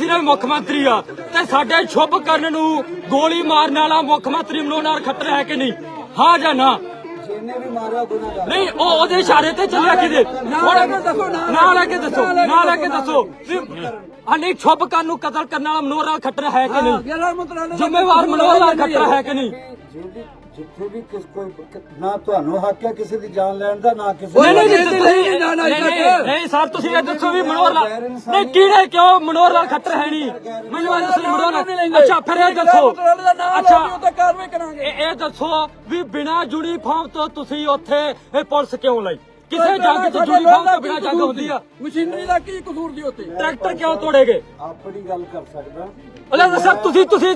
ਸੀ ਨਾ ਵੀ ਮੁੱਖ ਮੰਤਰੀ ਆ। ਤੇ ਸਾਡੇ ਸ਼ੁਭ ਕਰਨ ਨੂੰ ਗੋਲੀ ਮਾਰਨ ਵਾਲਾ ਮੁੱਖ ਮੰਤਰੀ ਮਨੋਹਰ ਖੱਟਰ ਹੈ ਕਿ ਨਹੀਂ? ਹਾਂ ਜਾਂ ਨਾ? ਜਿਹਨੇ ਵੀ ਮਾਰਿਆ ਗੁਨਾਹਗਾਰ ਨਹੀਂ ਉਹ ਉਹਦੇ ਇਸ਼ਾਰੇ ਤੇ ਚੱਲਿਆ ਕਿਤੇ? ਨਾ ਲੈ ਕੇ ਦੱਸੋ ਨਾ ਲੈ ਕੇ ਦੱਸੋ ਸ਼ੁਭ ਕਰਨ ਨੂੰ ਕਤਲ ਕਰਨ ਵਾਲਾ ਮਨੋਹਰ ਲਾਲ ਖੱਟਰ ਹੈ ਕਿ ਨਹੀਂ? ਜ਼ਿੰਮੇਵਾਰ ਮਨੋਹਰ ਲਾਲ ਖੱਟਰ ਹੈ ਕਿ ਨਹੀਂ? ਜਿੱਥੇ ਵੀ ਕਿਸ ਕੋਈ ਨਾ ਤੁਹਾਨੂੰ ਹੱਕ ਹੈ ਕਿਸੇ ਦੀ ਜਾਨ ਲੈਣ ਦਾ ਨਾ ਕਿਸੇ ਨਹੀਂ ਨਹੀਂ ਸਰ ਤੁਸੀਂ ਇਹ ਦੱਸੋ ਵੀ ਮਨੋਹਰ ਲਾਲ ਨਹੀਂ ਕਿਹਨੇ ਕਿਉਂ ਮਨੋਹਰ ਲਾਲ ਖੱਟਰ ਹੈ ਨਹੀਂ? ਮੈਨੂੰ ਇਹ ਦੱਸੋ ਮਨੋਹਰ ਲਾਲ ਅੱਛਾ ਫਿਰ ਇਹ ਦੱਸੋ। ਅੱਛਾ। ਅੱਛਾ ਉੱਤੇ ਕਾਰਵਾਈ ਕਰਾਂਗੇ। ਇਹ ਇਹ ਦੱਸੋ ਵੀ ਬਿਨਾ ਯੂਨੀਫਾਰਮ ਤੋਂ ਤੁਸੀਂ ਉੱਥੇ ਇਹ ਪੁਲਿਸ ਕਿਉਂ ਲਈ? ਕਿਸੇ ਜੰਗ ਚ ਯੂਨੀਫਾਰਮ ਤੋਂ ਬਿਨਾ ਜੰਗ ਹੁੰਦੀ ਆ। ਮਸ਼ੀਨਰੀ ਦਾ ਕੀ ਕਸੂਰ ਦੀ ਉੱਤੇ ਟਰੈਕਟਰ ਕਿਉਂ ਤੋੜੇਗੇ? ਆਪਣੀ ਗੱਲ ਕਰ ਸਕਦਾ। ਅਲੇ ਦੱਸੋ ਤੁਸੀਂ ਤੁਸੀਂ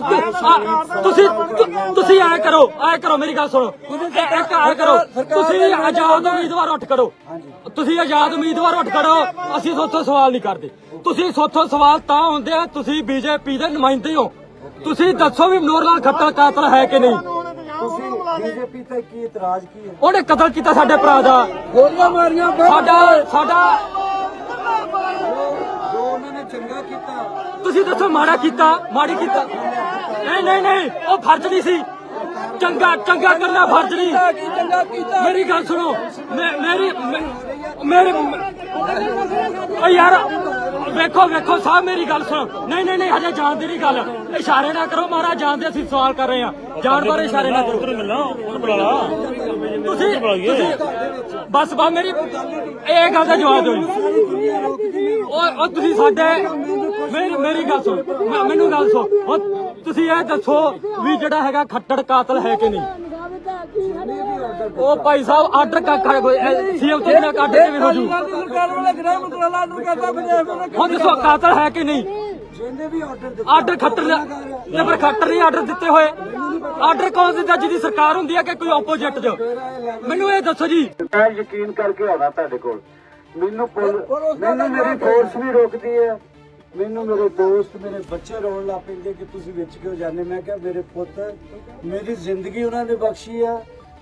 ਤੁਸੀਂ ਤੁ- ਤੁਸੀਂ ਐ ਕਰੋ ਐ ਕਰੋ ਮੇਰੀ ਗੱਲ ਸੁਣੋ। ਇੱਕ ਐ ਕਰੋ ਤੁਸੀਂ ਆਜ਼ਾਦ ਉਮੀਦਵਾਰ ਉੱਠ ਕਰੋ ਤੁਸੀਂ ਆਜ਼ਾਦ ਉਮੀਦਵਾਰ ਉੱਠ ਕਰੋ ਅਸੀਂ ਸੋਥੋਂ ਸਵਾਲ ਨਹੀਂ ਕਰਦੇ। ਤੁਸੀਂ ਸੋਥੋਂ ਸਵਾਲ ਤਾਂ ਹੁੰਦੇ ਆ ਤੁਸੀਂ ਬੀਜੇਪੀ ਦੇ ਨੁਮਾਇੰਦੇ ਹੋ। ਤੁਸੀਂ ਦੱਸੋ ਵੀ ਮਨੋਹਰ ਲਾਲ ਖੱਟਰ ਕਾਤਲ ਹੈ ਕਿ ਨਹੀਂ? ਤੁਸੀਂ ਬੀਜੇਪੀ ਤੇ ਕੀ ਇਤਰਾਜ਼ ਕੀ ਹੈ? ਉਹਨੇ ਕਤਲ ਕੀਤਾ ਸਾਡੇ ਭਰਾ ਦਾ। ਗੋਲੀਆਂ ਮਾਰੀਆਂ ਸਾਡਾ ਸਾਡਾ ਜੋ ਉਹਨਾਂ ਨੇ ਚੰਗਾ ਕੀਤਾ। ਤੁਸੀਂ ਦੱਸੋ ਮਾੜਾ ਕੀਤਾ ਮਾੜੀ ਕੀਤਾ। ਨਹੀਂ ਨਹੀਂ ਨਹੀਂ ਉਹ ਫਰਜ਼ ਨਹੀਂ ਸੀ। ਚੰਗਾ ਚੰਗਾ ਕਰਨਾ ਫਰਜ਼ ਨਹੀਂ। ਕੀ ਚੰਗਾ ਕੀਤਾ। ਮੇਰੀ ਗੱਲ ਸੁਣੋ। ਮੈਂ- ਮੇਰੀ ਮੈਂ- ਮੇਰੇ ਓ ਯਾਰ ਵੇਖੋ ਵੇਖੋ ਸਾਹਿਬ ਮੇਰੀ ਗੱਲ ਸੁਣੋ। ਨਹੀਂ ਨਹੀਂ ਨਹੀਂ ਹਜੇ ਜਾਣਦੇ ਨਹੀਂ ਗੱਲ। ਇਸ਼ਾਰੇ ਨਾ ਕਰੋ ਮਾਰਾ ਜਾਣਦੇ ਅਸੀਂ ਸਵਾਲ ਕਰ ਰਹੇ ਹਾਂ। ਜਾਣ ਬਾਰੇ ਇਸ਼ਾਰੇ ਨਾ ਕਰੋ। ਤੁਸੀਂ ਤੁਸੀਂ ਬਸ ਬਾ ਮੇਰੀ ਇਹ ਗੱਲ ਦਾ ਜਵਾਬ ਦਿਓ। ਉਹ ਉਹ ਤੁਸੀਂ ਸਾਡੇ ਮੇਰੀ ਮੇਰੀ ਗੱਲ ਸੁਣ। ਮੈਨੂੰ ਗੱਲ ਸੁਣ। ਉਹ ਤੁਸੀਂ ਇਹ ਦੱਸੋ ਵੀ ਜਿਹੜਾ ਹੈਗਾ ਖੱਟੜ ਕਾਤਲ ਹੈ ਕਿ ਨਹੀਂ? ਉਹ ਭਾਈ ਸਾਹਿਬ ਆਰਡਰ ਕਾ ਕਰ ਸੀਐਮ ਜੀ ਨਾਲ ਕੱਢ ਕਿਵੇਂ ਹੋ ਜੂ ਸਰਕਾਰ ਵਾਲੇ ਗ੍ਰਹਿ ਮੰਤਰਾਲਾ ਨੂੰ ਕਹਿੰਦਾ ਪੰਜਾਬ ਨੂੰ ਹੁਣ ਦੱਸੋ, ਕਾਤਲ ਹੈ ਕਿ ਨਹੀਂ? ਜਿਹਨੇ ਵੀ ਆਰਡਰ ਦਿੱਤਾ ਆਰਡਰ ਖੱਟਰ ਨੇ ਤੇ ਖੱਟਰ ਨਹੀਂ ਆਰਡਰ ਦਿੱਤੇ ਹੋਏ। ਆਰਡਰ ਕੌਣ ਦਿੰਦਾ ਜਿਹਦੀ ਸਰਕਾਰ ਹੁੰਦੀ ਹੈ ਕਿ ਕੋਈ ਆਪੋਜੀਟ ਚ? ਮੈਨੂੰ ਇਹ ਦੱਸੋ ਜੀ। ਮੈਂ ਯਕੀਨ ਕਰਕੇ ਆਉਣਾ ਤੁਹਾਡੇ ਕੋਲ। ਮੈਨੂੰ ਮੈਨੂੰ ਮੇਰੀ ਫੋਰਸ ਵੀ ਰੋਕਦੀ ਹੈ। ਮੈਨੂੰ ਮੇਰੇ ਦੋਸਤ, ਮੇਰੇ ਬੱਚੇ ਰੋਣ ਲੱਗ ਪੈਂਦੇ ਕਿ ਤੁਸੀਂ ਵਿੱਚ ਕਿਉਂ ਜਾਂਦੇ? ਮੈਂ ਕਿਹਾ, ਮੇਰੇ ਪੁੱਤ, ਮੇਰੀ ਜ਼ਿੰਦਗੀ ਉਹਨਾਂ ਨੇ ਬਖਸ਼ੀ ਆ।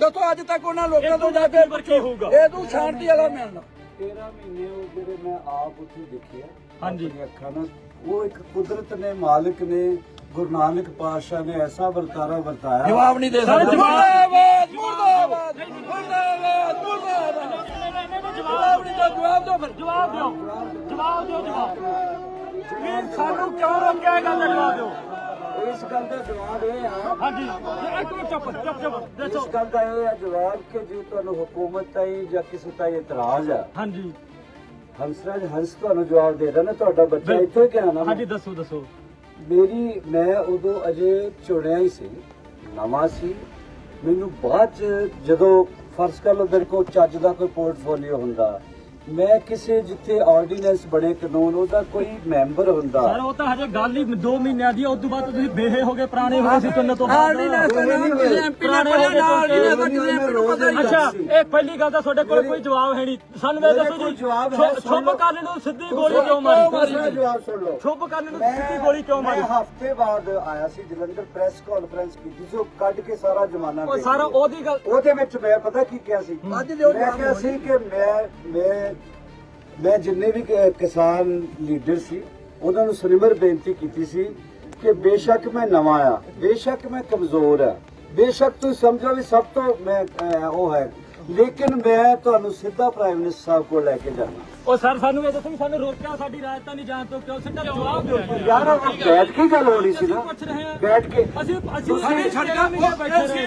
ਦੱਸੋ ਅੱਜ ਤੱਕ ਉਹਨਾਂ ਲੋਕਾਂ ਤੋਂ ਜਾ ਕੇ ਕੀ ਹੋਊਗਾ? ਇਹ ਤੂੰ ਸ਼ਾਂਤੀ ਵਾਲਾ ਮਿਲਣਾ 13 ਮਹੀਨੇ ਉਹ ਜਿਹੜੇ ਮੈਂ ਆਪ ਉੱਥੇ ਦੇਖਿਆ ਹਾਂਜੀ। ਅੱਖਾਂ ਨਾਲ ਉਹ ਇੱਕ ਕੁਦਰਤ ਨੇ ਮਾਲਕ ਨੇ ਗੁਰੂ ਨਾਨਕ ਪਾਤਸ਼ਾਹ ਨੇ ਐਸਾ ਵਰਤਾਰਾ ਵਰਤਾਇਆ। ਜਵਾਬ ਨਹੀਂ ਦੇ ਸਕਦੇ। ਜਵਾਬ- ਮੁਰਦਾਬਾਦ ਮੁਰਦਾਬਾਦ ਮੁਰਦਾਬਾਦ ਮੁਰਦਾਬਾਦ ਜਵਾਬ ਨਹੀਂ ਦਿਓ, ਜਵਾਬ ਦਿਓ ਫਿਰ ਜਵਾਬ ਦਿਓ। ਜਵਾਬ ਦਿਓ ਜਵਾਬ। ਸਾਨੂੰ ਕਿਉਂ ਰੋਕਿਆ ਇਹ ਗੱਲ ਜਵਾਬ ਦਿਓ? ਇਸ ਗੱਲ ਦਾ ਜਵਾਬ ਇਹ ਆ। ਹਾਂਜੀ। ਇੱਕ ਮਿੰਟ ਚੁੱਪ ਚੁੱਪ। ਚੁੱਪ ਦੱਸੋ। ਇਸ ਗੱਲ ਦਾ ਇਹ ਆ ਜਵਾਬ ਕਿ ਜੇ ਤੁਹਾਨੂੰ ਹਕੂਮਤ ਤਾਈ ਜਾਂ ਕਿਸੇ ਤਾਈ ਇਤਰਾਜ਼ ਆ ਹਾਂਜੀ। ਹੰਸਰਾਜ ਹੰਸ ਤੁਹਾਨੂੰ ਜਵਾਬ ਦੇ ਰਿਹਾ ਨਾ ਤੁਹਾਡਾ ਬੱਚਾ ਇੱਥੇ ਕਿਹਾ ਨਾ ਹਾਂਜੀ ਦੱਸੋ ਦੱਸੋ। ਮੇਰੀ ਮੈਂ ਉਦੋਂ ਅਜੇ ਚੁਣਿਆ ਹੀ ਸੀ ਨਵਾਂ ਸੀ। ਮੈਨੂੰ ਬਾਅਦ ਚ ਜਦੋਂ ਫਰਜ਼ ਕਰ ਲਓ ਮੇਰੇ ਕੋਲ ਚੱਜ ਦਾ ਕੋਈ ਪੋਰਟਫੋਲੀਓ ਹੁੰਦਾ ਮੈਂ ਕਿਸੇ ਜਿੱਥੇ ਆਰਡੀਨੈਂਸ ਬਣੇ ਕਾਨੂੰਨ ਉਹਦਾ ਕੋਈ ਮੈਂਬਰ ਹੁੰਦਾ। ਸਰ ਉਹ ਤਾਂ ਹਜੇ ਗੱਲ ਹੀ 2 ਮਹੀਨਿਆਂ ਦੀ ਉਸ ਤੋਂ ਬਾਅਦ ਤੁਸੀਂ ਬੇਹੇ ਹੋ ਗਏ ਪੁਰਾਣੇ ਹੋ ਗਏ ਸੀ ਤਿੰਨ ਤੋਂ ਬਾਅਦ। ਆਰਡੀਨੈਂਸ ਦਾ ਨਾਮ ਕਿਸੇ ਐਮਪੀ ਨੇ ਪੜਿਆ ਨਾ ਆਰਡੀਨੈਂਸ ਦਾ ਕਿਸੇ ਐਮਪੀ ਨੂੰ ਪਤਾ ਹੀ ਨਹੀਂ ਅੱਛਾ ਇਹ ਪਹਿਲੀ ਗੱਲ ਤਾਂ ਤੁਹਾਡੇ ਕੋਲ ਕੋਈ ਜਵਾਬ ਹੈ ਨਹੀਂ। ਸਾਨੂੰ ਇਹ ਮੇਰੇ ਦੱਸੋ ਕੋਲ ਜੀ ਜਵਾਬ ਹੈ, ਸੁਣ ਲਓ। ਕਰਨ ਨੂੰ ਸਿੱਧੀ ਗੋਲੀ ਕਿਉਂ ਮਾਰੀ? ਦੂਸਰਾ ਜਵਾਬ ਸੁਣ ਲਓ। ਸ਼ੁਭ ਕਰਨ ਨੂੰ ਸਿੱਧੀ ਗੋਲੀ ਕਿਉਂ ਮਾਰੀ? ਮੈਂ ਹਫ਼ਤੇ ਬਾਅਦ ਆਇਆ ਸੀ ਜਲੰਧਰ ਪ੍ਰੈਸ ਕਾਨਫਰੰਸ ਕੀਤੀ ਸੀ ਉਹ ਕੱਢ ਕੇ ਸਾਰਾ ਜ਼ਮਾਨਾ ਉਹ ਸਾਰਾ। ਉਹਦੀ ਗੱਲ ਉਹਦੇ ਵਿੱਚ ਮੈਂ ਪਤਾ ਕੀ ਕਿਹਾ ਸੀ? ਅੱਜ ਕਿਹਾ ਸੀ ਕਿ ਮੈਂ ਮੈਂ ਮੈਂ ਜਿੰਨੇ ਵੀ ਕਿਸਾਨ ਲੀਡਰ ਸੀ, ਉਹਨਾਂ ਨੂੰ ਸਰਿਮਰ ਬੇਨਤੀ ਕੀਤੀ ਸੀ ਕਿ ਬੇਸ਼ੱਕ ਮੈਂ ਨਵਾਂ ਆ, ਬੇਸ਼ੱਕ ਮੈਂ ਕਮਜ਼ੋਰ ਆ, ਬੇਸ਼ੱਕ ਤੁਸੀਂ ਸਮਝੋ ਵੀ ਸਭ ਤੋਂ ਮੈਂ ਉਹ ਹੈ ਲੇਕਿਨ ਮੈਂ ਤੁਹਾਨੂੰ ਸਿੱਧਾ ਪ੍ਰਾਈਮ ਮਿਨਿਸਟਰ ਸਾਹਿਬ ਕੋਲ ਲੈ ਕੇ ਜਾਣਾ। ਉਹ ਸਰ ਸਾਨੂੰ ਇਹ ਦੱਸੋ ਵੀ ਸਾਨੂੰ ਰੋਕਿਆ ਸਾਡੀ ਰਾਜਧਾਨੀ ਜਾਣ ਤੋਂ ਕਿਉਂ? ਸਿੱਧਾ ਜਵਾਬ ਦਿਓ। ਯਾਰ ਉਹ ਬੈਠ ਕੇ ਗੱਲ ਹੋਣੀ ਸੀ ਨਾ। ਪੁੱਛ ਰਹੇ ਹਾਂ। ਬੈਠ ਕੇ। ਅਸੀਂ ਅਸੀਂ ਅਸੀਂ ਸੜਕਾਂ ਤੇ ਬੈਠੇ ਰਹੇ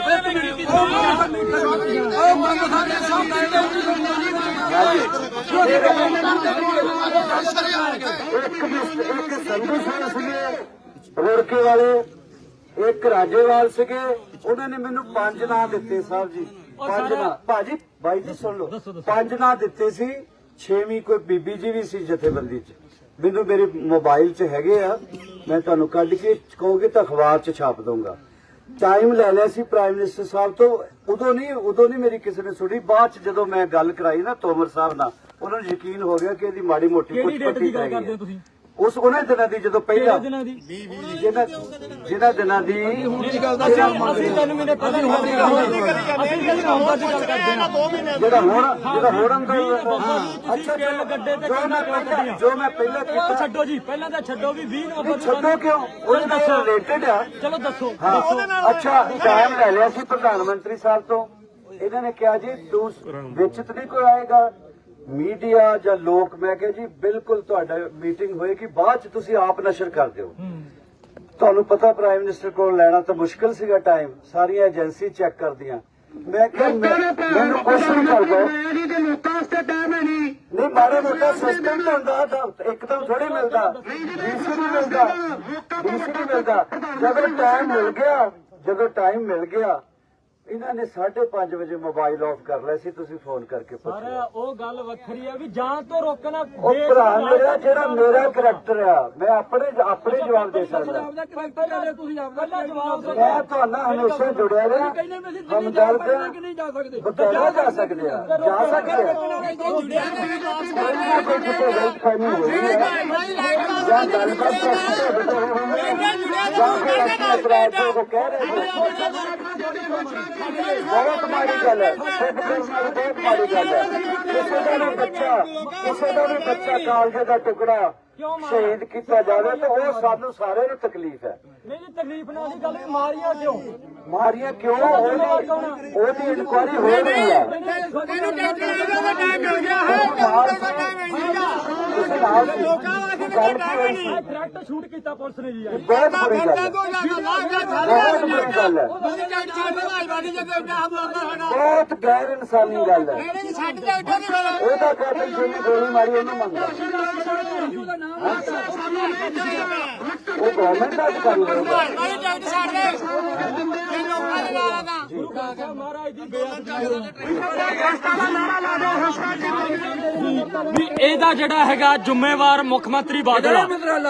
ਇੱਕ ਮਿਸ- ਇੱਕ ਸੰਧੂ ਸਾਹਿਬ ਸੀਗੇ ਰੋੜਕੇ ਵਾਲੇ ਇੱਕ ਰਾਜੇਵਾਲ ਸੀਗੇ। ਉਹਨਾਂ ਨੇ ਮੈਨੂੰ ਪੰਜ ਨਾਂ ਦਿੱਤੇ ਸਾਹਿਬ ਜੀ। ਪੰਜ ਨਾਂ ਭਾਜੀ ਬਾਈ ਜੀ ਸੁਣ ਲਓ। ਪੰਜ ਨਾਂ ਦਿੱਤੇ ਸੀ ਛੇਵੀਂ ਕੋਈ ਬੀਬੀ ਜੀ ਵੀ ਸੀ ਜਥੇਬੰਦੀ ਚ। ਮੈਨੂੰ ਮੇਰੇ ਮੋਬਾਈਲ 'ਚ ਹੈਗੇ ਆ ਮੈਂ ਤੁਹਾਨੂੰ ਕੱਢ ਕੇ ਕਹੋਗੇ ਤਾਂ ਅਖਬਾਰ 'ਚ ਛਾਪ ਦਊਂਗਾ। ਟਾਈਮ ਲੈ ਲਿਆ ਸੀ ਪ੍ਰਾਈਮ ਮਿਨਿਸਟਰ ਸਾਹਿਬ ਤੋਂ ਉਦੋਂ ਨਹੀਂ ਉਦੋਂ ਨਹੀਂ ਮੇਰੀ ਕਿਸੇ ਨੇ ਸੁਣੀ। ਬਾਅਦ 'ਚ ਜਦੋਂ ਮੈਂ ਗੱਲ ਕਰਾਈ ਨਾ ਤੋਮਰ ਸਾਹਿਬ ਨਾਲ ਉਹਨਾਂ ਨੂੰ ਯਕੀਨ ਹੋ ਗਿਆ ਕਿ ਇਹਦੀ ਮਾੜੀ ਮੋਟੀ ਡੇਟ ਪੱਟੀ ਗਈ ਹੋ ਉਸ ਉਹਨਾਂ ਦਿਨਾਂ ਦੀ ਜਦੋਂ ਪਹਿਲਾਂ ਦਿਨਾਂ ਦੀ? ਜਿਹਨਾਂ ਜਿਹਨਾਂ ਦਿਨਾਂ ਦੀ ਅਸੀਂ ਤਿੰਨ ਮਹੀਨੇ ਪਹਿਲਾਂ ਨਹੀਂ ਅਸੀਂ ਜਿਹੜੀ ਨਵੰਬਰ ਦੀ ਗੱਲ ਕਰਦੇ ਹਾਂ। ਜਿਹੜਾ ਹੁਣ ਜਿਹੜਾ ਹੁਣ ਅੰਦਰ ਅੱਛਾ ਚੱਲ ਗੱਡੇ ਤੇ ਜੋ ਮੈਂ ਪਹਿਲਾਂ ਜੋ ਮੈਂ ਪਹਿਲਾਂ ਉਹ ਕੀਤਾ ਛੱਡੋ ਜੀ ਪਹਿਲਾਂ ਤਾਂ ਛੱਡੋ ਵੀ 20 ਨਵੰਬਰ ਨੂੰ ਛੱਡੋ ਕਿਉਂ? ਉਹਦੇ ਨਾਲ ਰਿਲੇਟਡ ਆ। ਚਲੋ ਦੱਸੋ। ਹਾਂ। ਅੱਛਾ ਟਾਈਮ ਲੈ ਲਿਆ ਸੀ ਪ੍ਰਧਾਨ ਮੰਤਰੀ ਸਾਹਿਬ ਤੋਂ। ਇਹਨਾਂ ਨੇ ਕਿਹਾ ਜੀ ਤੂੰ ਵਿੱਚ ਤੇ ਨਹੀਂ ਕੋਈ ਆਏਗਾ। ਮੀਡੀਆ ਜਾਂ ਲੋਕ ਮੈਂ ਕਿਹਾ ਜੀ ਬਿਲਕੁਲ ਤੁਹਾਡਾ ਮੀਟਿੰਗ ਹੋਏਗੀ ਬਾਅਦ ਚ ਤੁਸੀਂ ਆਪ ਨਸ਼ਰ ਕਰ ਦਿਓ ਤੁਹਾਨੂੰ ਪਤਾ ਪ੍ਰਾਈਮ ਮਿਨਿਸਟਰ ਕੋਲ ਲੈਣਾ ਤਾਂ ਮੁਸ਼ਕਲ ਸੀਗਾ ਟਾਈਮ ਸਾਰੀਆਂ ਏਜੰਸੀ ਚੈੱਕ ਕਰਦੀਆਂ। ਮੈਂ ਕਿਹਾ ਮੈਂ- ਮੈਨੂੰ ਕੁਛ ਨਹੀਂ ਕਰਦਾ ਨਹੀਂ। ਮਾੜਾ ਮੋਟਾ ਸਿਸਟਮ ਤਾਂ ਹੁੰਦਾ ਤਾਂ ਇੱਕਦਮ ਥੋੜੀ ਮਿਲਦਾ। ਨਹੀਂ ਮਿਲਦਾ। ਨਹੀਂ ਮਿਲਦਾ। ਜਦੋਂ ਟਾਈਮ ਮਿਲ ਗਿਆ ਜਦੋਂ ਟਾਈਮ ਮਿਲ ਗਿਆ ਇਹਨਾਂ ਨੇ 5:30 ਵਜੇ ਮੋਬਾਈਲ ਆਫ ਕਰ ਲਿਆ ਸੀ ਤੁਸੀਂ ਫੋਨ ਕਰਕੇ ਪਰ ਪੁੱਛਿਆ ਉਹ ਗੱਲ ਵੱਖਰੀ ਹੈ ਵੀ ਜਾਂ ਤੋਂ ਰੋਕਣਾ ਉਹ ਭਰਾ ਮੇਰਾ ਜਿਹੜਾ ਮੇਰਾ ਕਰੈਕਟਰ ਆ ਮੈਂ ਆਪਣੇ ਆਪਣੇ ਜਵਾਬ ਦੇ ਸਕਦਾ ਆਪਦਾ ਕਰੈਕਟਰ ਕਰੇ ਤੁਸੀਂ ਆਪਦਾ ਪਹਿਲਾਂ ਜਵਾਬ ਦਿਓ। ਮੈਂ ਤੁਹਾਨੂੰ ਹਮੇਸ਼ਾ ਜੁੜਿਆ ਰਿਹਾ ਕਹਿੰਦੇ ਵੀ ਅਸੀਂ ਹਮ ਦਿੱਲੀ ਜਾ ਦਰਦ ਸਕਦੇ ਕਿ ਨਹੀਂ ਜਾ ਸਕਦੇ। ਜਾ ਸਕਦੇ ਆ। ਜਾ ਸਕਦੇ ਆ। ਕੋਈ ਕਿਤੇ ਗਲਤਫਹਿਮੀ ਹੋਈ ਹੈ ਜਾਂ ਗੱਲਬਾਤ ਕਰਕੇ ਫਿਰ ਆਪਣੇ ਅਪਰਾਧੀਆਂ ਨੂੰ ਕਹਿ ਰਹੇ ਹੋ ਬਹੁਤ ਮਾੜੀ ਗੱਲ ਹੈ ਸਿੱਖ ਧਰਮ ਨਾਲ ਬਹੁਤ ਮਾੜੀ ਗੱਲ ਹੈ ਕਿਸੇ ਦਾ ਵੀ ਬੱਚਾ ਕਿਸੇ ਦਾ ਵੀ ਬੱਚਾ ਕਾਲਜੇ ਦਾ ਟੁਕੜਾ ਸ਼ਹੀਦ ਕੀਤਾ ਜਾਵੇ ਤਾਂ ਉਹ ਸਾਨੂੰ ਸਾਰਿਆਂ ਨੂੰ ਤਕਲੀਫ ਹੈ। ਨਹੀਂ ਜੀ ਤਕਲੀਫ ਨਾਲ ਦੀ ਗੱਲ ਵੀ ਮਾਰੀਆਂ ਕਿਉਂ? ਮਾਰੀਆਂ ਕਿਉਂ? ਉਹਦੀ ਉਹਦੀ ਇਨਕੁਆਇਰੀ ਹੋ ਰਹੀ ਹੈ। ਇਹਨੂੰ ਟੈਂਸ਼ਨ ਇਹਦਾ ਤਾਂ ਟਾਈਮ ਮਿਲ ਗਿਆ ਹੈ ਤੁਸੀਂ ਨਾਲ ਸੀ। ਗੱਲ ਕੀ ਹੋਈ ਸੀ? ਇਹ ਡਾਇਰੈਕਟ ਸ਼ੂਟ ਕੀਤਾ ਪੁਲਿਸ ਨੇ ਜੀ। ਇਹ। ਬਹੁਤ ਬੁਰੀ ਗੱਲ ਹੈ। ਬਹੁਤ ਬੁਰੀ ਗੱਲ ਹੈ। ਬਹੁਤ ਗੈਰ ਇਨਸਾਨੀ ਗੱਲ ਹੈ। ਉਹਦਾ ਕਾਤਲ ਜਿਹਨੇ ਗੋਲੀ ਮਾਰੀ ਉਹਨੂੰ ਮੰਗਦਾ ਉਹ ਗਵਰਨਮੈਂਟ ਦਾ ਅਧਿਕਾਰੀ ਹੋਊਗਾ ਗੁਰੂ ਗ੍ਰੰਥ ਸਾਹਿਬ ਮਹਾਰਾਜ ਦੀ ਬੇਅਦਬੀ ਵੀ ਇਹਦਾ ਜਿਹੜਾ ਹੈਗਾ ਜ਼ਿੰਮੇਵਾਰ ਮੁੱਖ ਮੰਤਰੀ ਬਾਦਲ ਆ।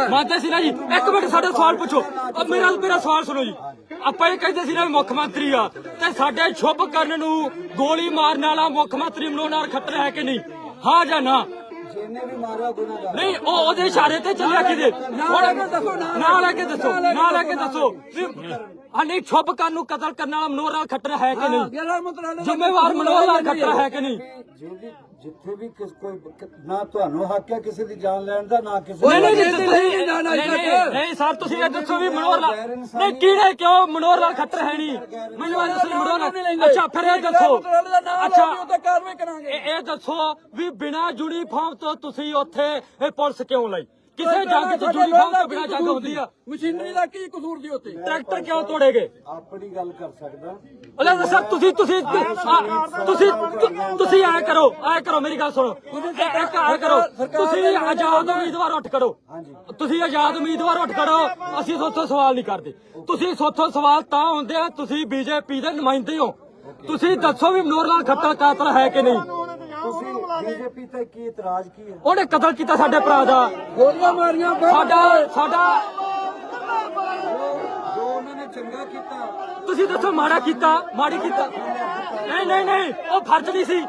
ਮੰਨਦੇ ਸੀ ਨਾ ਜੀ? ਇੱਕ ਮਿੰਟ ਸਾਡਾ ਸਵਾਲ ਪੁੱਛੋ। ਅਬ ਮੇਰਾ ਮੇਰਾ ਸਵਾਲ ਸੁਣੋ ਜੀ। ਆਪਾਂ ਇਹ ਕਹਿੰਦੇ ਸੀ ਨਾ ਮੁੱਖ ਮੰਤਰੀ ਆ। ਤੇ ਸਾਡੇ ਸ਼ੁਭ ਕਰਨ ਨੂੰ ਗੋਲੀ ਮਾਰਨ ਵਾਲਾ ਮੁੱਖ ਮੰਤਰੀ ਮਨੋਹਰ ਖੱਟਰ ਹੈ ਕਿ ਨਹੀਂ? ਹਾਂ ਜਾਂ ਨਾ? ਜਿਹਨੇ ਵੀ ਮਾਰਿਆ ਗੁਨਾਹਗਾਰ ਨਹੀਂ ਉਹ ਉਹਦੇ ਇਸ਼ਾਰੇ ਤੇ ਚੱਲਿਆ ਕਿਤੇ ਹੁਣ ਨਾ ਲੈ ਕੇ ਦੱਸੋ ਨਾ ਲੈ ਕੇ ਦੱਸੋ ਵੀ ਹਾਂ ਨਹੀਂ ਛੁਪ ਕਰਨ ਨੂੰ ਕਤਲ ਕਰਨ ਵਾਲਾ ਮਨੋਹਰ ਲਾਲ ਖੱਟਰ ਹੈ ਕਿ ਨਹੀਂ? ਮੰਤਰਾਲਾ ਜ਼ਿੰਮੇਵਾਰ ਮਨੋਹਰ ਲਾਲ ਖੱਟਰ ਹੈ ਕਿ ਨਹੀਂ? ਜਿੱਥੇ ਵੀ ਕਿਸ ਕੋਈ ਨਾ ਤੁਹਾਨੂੰ ਹੱਕ ਹੈ ਕਿਸੇ ਦੀ ਜਾਨ ਲੈਣ ਦਾ ਨਾ ਕਿਸੇ ਨਹੀਂ ਨਹੀਂ ਨਹੀਂ, ਨਹੀਂ, ਨਹੀਂ, ਇੱਜ਼ਤ। ਨਹੀਂ, ਨਹੀਂ ਸਰ ਤੁਸੀਂ ਇਹ ਦੱਸੋ ਵੀ ਮਨੋਹਰ ਲਾਲ ਨਹੀਂ ਕਿਹੜੇ ਕਿਉਂ ਮਨੋਹਰ ਲਾਲ ਖੱਟਰ ਹੈ ਨਹੀਂ? ਮੈਨੂੰ ਇਹ ਦੱਸੋ ਮਨੋਹਰ ਲਾਲ ਅੱਛਾ ਫਿਰ ਇਹ ਦੱਸੋ। ਅੱਛਾ ਅੱਛਾ। ਉਹ ਤਾਂ ਕਾਰਵਾਈ ਕਰਾਂਗੇ। ਇਹ ਇਹ ਦੱਸੋ ਵੀ ਬਿਨਾ ਯੂਨੀਫਾਰਮ ਤੋਂ ਤੁਸੀਂ ਉੱਥੇ ਇਹ ਪੁਲਿਸ ਕਿਉਂ ਲਈ? ਕਿਸੇ ਜੰਗ ਚ ਯੂਨੀਫਾਰਮ ਤੋਂ ਬਿਨਾ ਜੰਗ ਹੁੰਦੀ ਆ। ਮਸ਼ੀਨਰੀ ਦਾ ਕੀ ਕਸੂਰ ਦੀ ਉੱਤੇ ਟਰੈਕਟਰ ਕਿਉਂ ਤੋੜੇਗੇ? ਆਪਣੀ ਗੱਲ ਕਰ ਸਕਦਾ। ਉਹਨੇ ਦੱਸਿਆ ਤੁਸੀਂ ਤੁਸੀਂ ਤੁਸੀਂ ਤੁਸੀਂ ਆਇਆ ਕਰੋ ਆਇਆ ਕਰੋ ਮੇਰੀ ਗੱਲ ਸੁਣੋ। ਇੱਕ ਆਇਆ ਕਰੋ। ਤੁਸੀਂ ਆਜ਼ਾਦ ਉਮੀਦਵਾਰ ਉੱਠ ਕਰੋ ਤੁਸੀਂ ਆਜ਼ਾਦ ਉਮੀਦਵਾਰ ਉੱਠ ਕਰੋ ਅਸੀਂ ਸੋਥੋਂ ਸਵਾਲ ਨਹੀਂ ਕਰਦੇ। ਤੁਸੀਂ ਸੋਥੋਂ ਸਵਾਲ ਤਾਂ ਹੁੰਦੇ ਆ ਤੁਸੀਂ ਬੀਜੇਪੀ ਦੇ ਨੁਮਾਇੰਦੇ ਹੋ। ਤੁਸੀਂ ਦੱਸੋ ਵੀ ਮਨੋਹਰ ਲਾਲ ਖੱਟਰ ਕਾਤਲ ਹੈ ਕਿ ਨਹੀਂ? ਬੀਜੇਪੀ ਤੇ ਕੀ ਇਤਰਾਜ਼ ਕੀ ਹੈ? ਉਹਨੇ ਕਤਲ ਕੀਤਾ ਸਾਡੇ ਭਰਾ ਦਾ। ਗੋਲੀਆਂ ਮਾਰੀਆਂ ਸਾਡਾ ਸਾਡਾ ਜੋ ਉਹਨਾਂ ਨੇ ਚੰਗਾ ਕੀਤਾ। ਤੁਸੀਂ ਦੱਸੋ ਮਾੜਾ ਕੀਤਾ ਮਾੜੀ ਕੀਤਾ। ਨਹੀਂ ਨਹੀਂ ਨਹੀਂ ਉਹ ਫਰਜ਼ ਨਹੀਂ ਸੀ।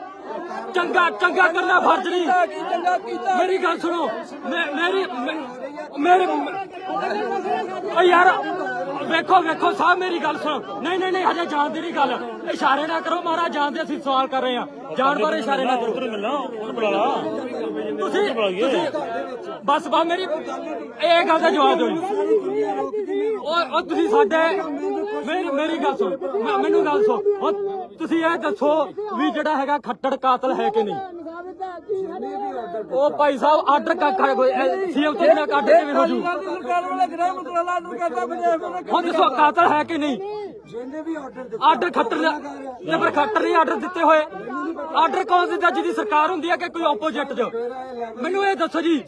ਚੰਗਾ ਚੰਗਾ ਕਰਨਾ ਫਰਜ਼ ਨਹੀਂ। ਕੀ ਚੰਗਾ ਕੀਤਾ। ਮੇਰੀ ਗੱਲ ਸੁਣੋ ਮੈਂ- ਮੇਰੀ ਮੈਂ- ਮੇਰੇ ਓ ਯਾਰ ਵੇਖੋ ਵੇਖੋ ਸਾਹਿਬ ਮੇਰੀ ਗੱਲ ਸੁਣੋ। ਨਹੀਂ ਨਹੀਂ ਨਹੀਂ ਹਜੇ ਜਾਣ ਦੀ ਨਹੀਂ ਗੱਲ। ਇਸ਼ਾਰੇ ਨਾ ਕਰੋ ਮਹਾਰਾਜ ਜਾਣਦੇ ਅਸੀਂ ਸਵਾਲ ਕਰ ਰਹੇ ਹਾਂ। ਜਾਣ ਬਾਰੇ ਇਸ਼ਾਰੇ ਨਾ ਕਰੋ। ਤੁਸੀਂ ਤੁਸੀਂ ਬਸ ਬਸ ਮੇਰੀ ਇਹ ਗੱਲ ਦਾ ਜਵਾਬ ਦਿਓ ਜੀ। ਉਹ ਉਹ ਤੁਸੀਂ ਸਾਡੇ ਮੇਰੀ ਮੇਰੀ ਗੱਲ ਸੁਣ। ਮੈਂ- ਮੈਨੂੰ ਗੱਲ ਸੁਣ। ਤੁਸੀਂ ਇਹ ਦੱਸੋ ਵੀ ਜਿਹੜਾ ਹੈਗਾ ਖੱਟੜ ਕਾਤਲ ਹੈ ਕਿ ਨਹੀਂ? ਉਹ ਭਾਈ ਸਾਹਿਬ ਆਰਡਰ ਕਾ ਕੋਈ ਸੀਐਮ ਤੋਂ ਬਿਨਾਂ ਆਰਡਰ ਕਿਵੇਂ ਹੋ ਜੂ। ਸਰਕਾਰ ਵਾਲੇ ਗ੍ਰਹਿ ਮੰਤਰਾਲਾ ਨੂੰ ਕਹਿੰਦਾ ਪੰਜਾਬ ਹੁਣ ਦੱਸੋ ਕਾਤਲ ਹੈ ਕਿ ਨਹੀਂ? ਜਿਹਨੇ ਵੀ ਆਰਡਰ ਦਿੱਤਾ ਆਰਡਰ ਖੱਟਰ ਨੇ ਪਰ ਖੱਟਰ ਨਹੀਂ ਆਰਡਰ ਦਿੱਤੇ ਹੋਏ। ਆਰਡਰ ਕੌਣ ਦਿੰਦਾ ਜਿਹਦੀ ਸਰਕਾਰ ਹੁੰਦੀ ਹੈ ਕਿ ਕੋਈ ਆਪੋਜੀਟ ਚ? ਮੈਨੂੰ ਇਹ ਦੱਸੋ ਜੀ।